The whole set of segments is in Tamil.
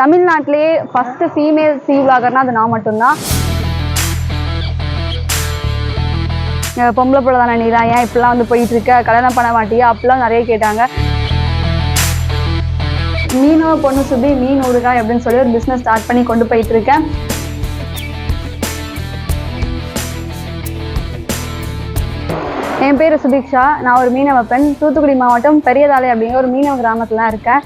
தமிழ்நாட்டிலேயே ஃபஸ்ட்டு ஃபீமேல் சி விளாகர்னால் அது நான் மட்டும்தான். பொம்பளை பிள்ளை தானே நீ ஏன் இப்படிலாம் வந்து போயிட்டு இருக்க? கல்யாணம் பண்ண மாட்டியா? அப்படிலாம் நிறைய கேட்டாங்க. மீனவ பொண்ணு சுபி மீன் ஊறுகாய் அப்படின்னு சொல்லி ஒரு பிஸ்னஸ் ஸ்டார்ட் பண்ணி கொண்டு போயிட்டு இருக்கேன். என் பேர் சுபிக்ஷா. நான் ஒரு மீனவ பெண். தூத்துக்குடி மாவட்டம் பெரியதாலை அப்படிங்கிற ஒரு மீனவ கிராமத்தில் தான் இருக்கேன்.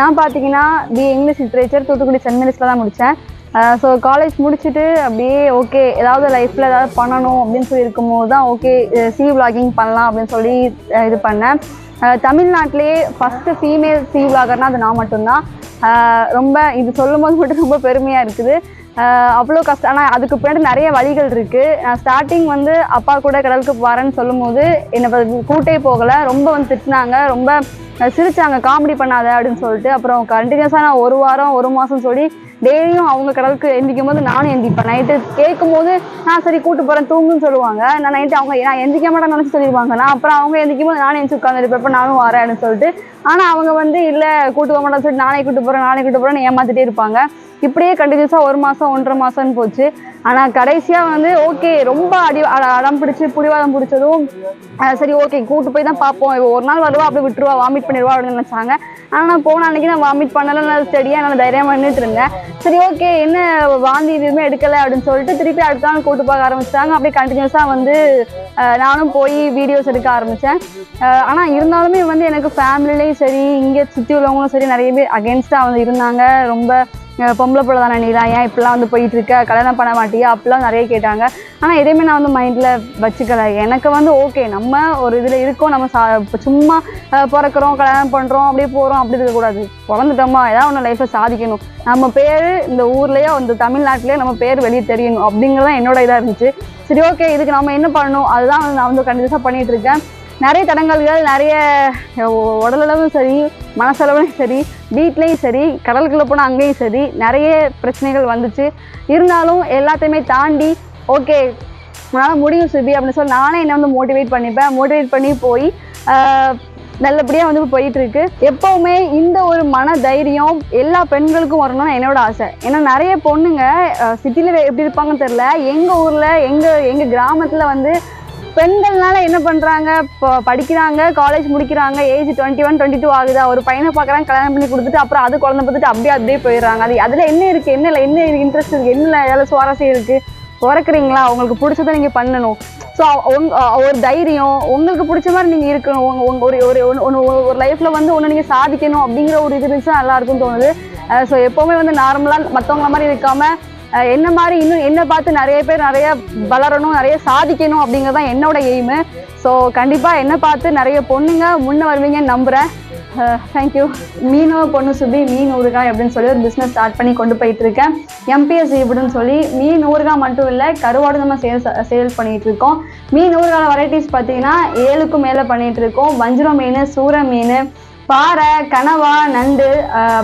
நான் பார்த்தீங்கன்னா B English literature Thoothukudi saint மேரிஸில் தான் முடித்தேன் ஸோ காலேஜ் முடிச்சுட்டு அப்படியே ஓகே ஏதாவது லைஃப்பில் ஏதாவது பண்ணணும் அப்படின்னு சொல்லி இருக்கும்போது தான் ஓகே சி விளாகிங் பண்ணலாம் அப்படின்னு சொல்லி இது பண்ணேன். தமிழ்நாட்டிலேயே ஃபஸ்ட்டு ஃபீமேல் சி விளாகர்னால் அது நான் மட்டும்தான். ரொம்ப இது சொல்லும் போது மட்டும் ரொம்ப பெருமையாக இருக்குது. அவ்வளோ கஷ்டம் ஆனால் அதுக்கு பின்னாடி நிறைய வழிகள் இருக்குது நான் ஸ்டார்டிங் வந்து அப்பா கூட கடலுக்கு போகிறேன்னு சொல்லும்போது என்னை கூட்டே போகலை. ரொம்ப வந்து திட்டினாங்க. ரொம்ப சிரித்தாங்க சிரிச்சாங்க. காமெடி பண்ணாத அப்படின்னு சொல்லிட்டு அப்புறம் கண்டினியூஸாக நான் ஒரு வாரம் ஒரு மாதம் சொல்லி டெய்லியும் அவங்க கடலுக்கு எந்திக்கும் போது நானும் எந்திப்பேன். நைட்டு கேட்கும் போது நான் சரி கூட்டு போகிறேன் தூங்குன்னு சொல்லுவாங்க. நான் நைட்டு அவங்க நான் எந்திக்க மாட்டேன் நினச்சி சொல்லிடுவாங்க. நான் அப்புறம் அவங்க எந்திக்கும் போது நானும் எந்திச்சு உட்காந்துருப்பேன் நானும் வரேன்னு சொல்லிட்டு. ஆனால் அவங்க வந்து இல்லை கூட்டு போக மாட்டேன்னு சொல்லிட்டு நானே கூட்டு போகிறேன் நானே கூட்டு போகிறேன்னு ஏமாத்திட்டே இருப்பாங்க. இப்படியே கண்டினியூஸாக ஒரு மாதம் ஒன்றரை மாதம்னு போச்சு. ஆனால் கடைசியாக வந்து ஓகே ரொம்ப அடி அடம் பிடிச்சி புடிவாதம் பிடிச்சதும் சரி ஓகே கூட்டு போய் தான் பார்ப்போம். இப்போ ஒரு நாள் வருவா அப்படியே விட்டுருவா வாமிட் பண்ணிடுவா அப்படின்னு நினச்சாங்க. ஆனால் நான் போன அன்னைக்கு நான் வாமிட் பண்ணலை நான் ஸ்டடியாக நான் தைரியமாக நின்றுட்டு இருந்தேன். சரி ஓகே என்ன வாந்தி எதுவுமே எடுக்கலை அப்படின்னு சொல்லிட்டு திருப்பி அடுத்த நாள் கூட்டு போக ஆரம்பிச்சிட்டாங்க. அப்படியே கண்டினியூஸாக வந்து நானும் போய் வீடியோஸ் எடுக்க ஆரம்பித்தேன் ஆனால் இருந்தாலுமே வந்து எனக்கு ஃபேமிலிலையும் சரி இங்கே சுற்றி உள்ளவங்களும் சரி நிறைய பேர் அகேன்ஸ்டாக வந்து இருந்தாங்க. ரொம்ப பொம்பளை பிள்ளை தானே நீ ஏன் இப்படிலாம் வந்து போயிட்டு இருக்க கல்யாணம் பண்ண மாட்டியா? அப்படிலாம் நிறைய கேட்டாங்க. ஆனால் எதையுமே நான் வந்து மைண்டில் வச்சுக்கல. எனக்கு வந்து ஓகே நம்ம ஒரு இதில் இருக்கோம். நம்ம சா சும்மா பிறக்கிறோம் கல்யாணம் பண்ணுறோம் அப்படியே போகிறோம் அப்படி இருக்கக்கூடாது பிறந்துட்டோமா? ஏதாவது ஒன்று லைஃப்பை சாதிக்கணும். நம்ம பேர் இந்த ஊர்லேயோ இந்த தமிழ்நாட்டிலேயே நம்ம பேர் வெளியே தெரியணும். அப்படிங்கிறது தான் என்னோட இதாக இருந்துச்சு. சரி ஓகே இதுக்கு நம்ம என்ன பண்ணணும்? அதுதான் நான் வந்து கண்டிப்பாக பண்ணிகிட்ருக்கேன் இருக்கேன் நிறைய தடங்கல்கள் நிறைய உடலளவும் சரி மனசளவுலையும் சரி வீட்லேயும் சரி கடலுக்குள்ளே போனால் அங்கேயும் சரி நிறைய பிரச்சனைகள் வந்துச்சு. இருந்தாலும் எல்லாத்தையுமே தாண்டி ஓகே உன்னால் முடியும் சுபி அப்படின்னு சொல்லி நானே என்னை வந்து மோட்டிவேட் பண்ணிப்பேன். மோட்டிவேட் பண்ணி போய் நல்லபடியாக வந்து போயிட்டுருக்கு. எப்போவுமே இந்த ஒரு மன தைரியம் எல்லா பெண்களுக்கும் வரணும்னு என்னோட ஆசை. ஏன்னா நிறைய பொண்ணுங்க சிட்டியில் எப்படி இருப்பாங்கன்னு தெரில எங்கள் ஊரில் எங்கள் எங்கள் கிராமத்தில் வந்து பெண்கள்னால என்ன பண்ணுறாங்க இப்போ படிக்கிறாங்க காலேஜ் முடிக்கிறாங்க age twenty one twenty two ஆகுதா. ஒரு பையனை பார்க்குறாங்க கல்யாணம் பண்ணி கொடுத்துட்டு அப்புறம் அது குழந்தை பார்த்துட்டு அப்படியே அப்படியே போயிடுறாங்க. அது அதில் என்ன இருக்குது என்ன இல்லை என்ன இன்ட்ரெஸ்ட் இருக்குது என்ன ஏதாவது சுவாரஸ்யம் இருக்குது பிறக்குறீங்களா? உங்களுக்கு பிடிச்சதை நீங்கள் பண்ணணும். ஸோ ஒரு தைரியம் உங்களுக்கு பிடிச்ச மாதிரி நீங்கள் இருக்கணும். உங்க உங்க ஒரு ஒரு ஒன்று ஒரு லைஃப்பில் வந்து ஒன்று நீங்கள் சாதிக்கணும் அப்படிங்கிற ஒரு இது இருந்துச்சுன்னா நல்லா இருக்கும்னு தோணுது. ஸோ எப்போவுமே வந்து நார்மலாக மற்றவங்கள மாதிரி இருக்காமல் என்ன மாதிரி இன்னும் என்ன பார்த்து நிறைய பேர் நிறைய வளரணும் நிறைய சாதிக்கணும் அப்படிங்கிறது தான் என்னோட எய்மு ஸோ கண்டிப்பாக என்ன பார்த்து நிறைய பொண்ணுங்க முன்னே வருவீங்கன்னு நம்புகிறேன் தேங்க்யூ மீனவ பொண்ணு சுபி மீன் ஊறுகாய் அப்படின்னு சொல்லி ஒரு பிஸ்னஸ் ஸ்டார்ட் பண்ணி கொண்டு போயிட்டு இருக்கேன் எம்பிஎஸ் இப்படின்னு சொல்லி மீன் ஊறுகாய் மட்டும் இல்லை கருவாடு நம்ம சேல் சேல் பண்ணிட்டு இருக்கோம் மீன் ஊறுகாய் வெரைட்டிஸ் பார்த்தீங்கன்னா ஏழுக்கும் மேலே பண்ணிட்டு இருக்கோம் வஞ்சிரம் மீன் சூர மீன் பாறை கனவா நண்டு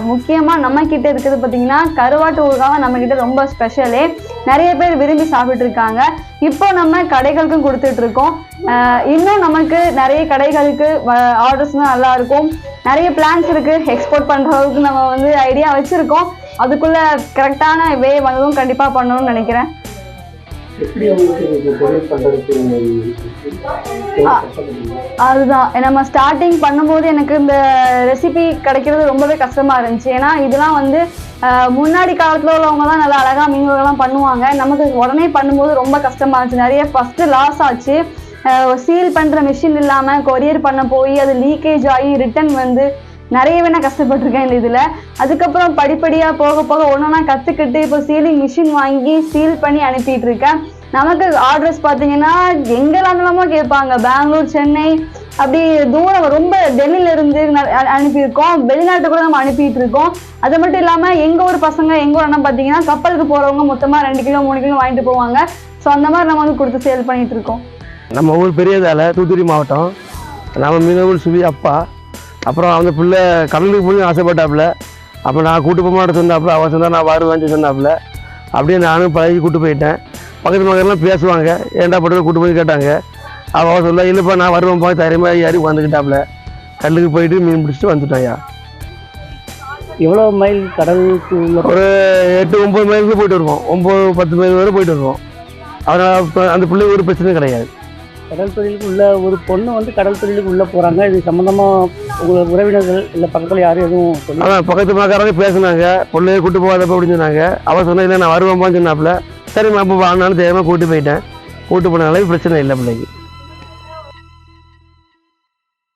முக்கியமாக நம்ம கிட்ட இருக்கிறது பார்த்தீங்கன்னா கருவாட்டு ஊறுகாவை நம்ம கிட்ட ரொம்ப ஸ்பெஷலே நிறைய பேர் விரும்பி சாப்பிட்டு இருக்காங்க. இப்போ நம்ம கடைகளுக்கும் கொடுத்துட்டு இருக்கோம். இன்னும் நமக்கு நிறைய கடைகளுக்கு ஆர்டர்ஸ்லாம் நல்லா இருக்கும். நிறைய பிளான்ஸ் இருக்கு. எக்ஸ்போர்ட் பண்ற அளவுக்கு நம்ம வந்து ஐடியா வச்சிருக்கோம். அதுக்குள்ள கரெக்டான வே வந்ததும் கண்டிப்பா பண்ணணும்னு நினைக்கிறேன். எப்படி அதுதான். நம்ம ஸ்டார்டிங் பண்ணும்போது எனக்கு இந்த ரெசிபி கிடைக்கிறது ரொம்பவே கஷ்டமா இருந்துச்சு. ஏன்னா இதெல்லாம் வந்து முன்னாடி காலத்துல உள்ளவங்க தான் நல்லா அழகா மீன்கள்லாம் பண்ணுவாங்க. நமக்கு உடனே பண்ணும்போது ரொம்ப கஷ்டமா இருந்துச்சு. நிறைய ஃபர்ஸ்ட் லாஸ் ஆச்சு. சீல் பண்ற மிஷின் இல்லாம கொரியர் பண்ண போய் அது லீக்கேஜ் ஆகி ரிட்டர்ன் வந்து நிறையவே நான் கஷ்டப்பட்டிருக்கேன் இந்த இதில். அதுக்கப்புறம் படிப்படியாக போக போக ஒன்றா கற்றுக்கிட்டு இப்போ சீலிங் மிஷின் வாங்கி சீல் பண்ணி அனுப்பிட்டு இருக்கேன் நமக்கு ஆர்டர்ஸ் பார்த்தீங்கன்னா எங்கெல்லாமோ கேட்பாங்க. பெங்களூர் சென்னை அப்படி தூரம் ரொம்ப டெல்லியில இருந்து ந- அனுப்பியிருக்கோம். வெளிநாட்டு கூட நம்ம அனுப்பிட்டு இருக்கோம் அது மட்டும் இல்லாமல் எங்கள் ஊர் பசங்க எங்கள் ஊர் அண்ணன் பார்த்தீங்கன்னா கப்பலுக்கு போகிறவங்க மொத்தமாக ரெண்டு கிலோ மூணு கிலோ வாங்கிட்டு போவாங்க. ஸோ அந்த மாதிரி நம்ம வந்து கொடுத்து சேல் பண்ணிட்டு இருக்கோம். நம்ம ஊர் பெரியதால தூத்துக்குடி மாவட்டம். நம்ம மீனவர் சுவி அப்பா. அப்புறம் அந்த பிள்ளை கடலுக்கு போய் ஆசைப்பட்டாப்புல. அப்போ நான் கூட்டு போக மாட்டேன் சொன்னாப்புல. அவன் சொன்னா நான் வருவேன் சொன்னாப்புல. அப்படியே நானும் பழகி கூட்டு போயிட்டேன். பக்கத்து மகன்லாம் பேசுவாங்க. ஏன்டா பட்டு கூட்டு போய் கேட்டாங்க? அவள் சொல்ல இல்லைப்பா நான் வருவேன்ப்பா தைரியமாக ஏறி வந்துக்கிட்டாப்புல கடலுக்கு போயிட்டு மீன் பிடிச்சிட்டு வந்துட்டாயா எவ்வளோ மைல் கடலுக்கு ஒரு எட்டு ஒம்பது மைலுக்கு போயிட்டு வருவோம். ஒம்பது பத்து மைல் வரை போயிட்டு வருவோம். அதனால் அந்த பிள்ளைக்கு ஒரு பிரச்சனையும் கிடையாது. கடல் தொழிலுக்கு உள்ள ஒரு பொண்ணு வந்து கடல் தொழிலுக்கு உள்ள போறாங்க. இது சம்பந்தமா உங்க உறவினர்கள் இல்ல பக்கத்துல யாரும் எதுவும் சொல்லி அதான் பக்கத்து மாக்காரங்க பேசினாங்க. பொண்ணு கூட்டு போகாதப்ப அப்படின்னு சொன்னாங்க. அவன் சொன்னா இல்லை நான் வருவேன்ப்பான்னு சொன்னாப்புல. நான் அப்போ வானாலும் தெய்வமாக கூட்டு போயிட்டேன். கூட்டு போனாலும் பிரச்சனை இல்லை பிள்ளைக்கு.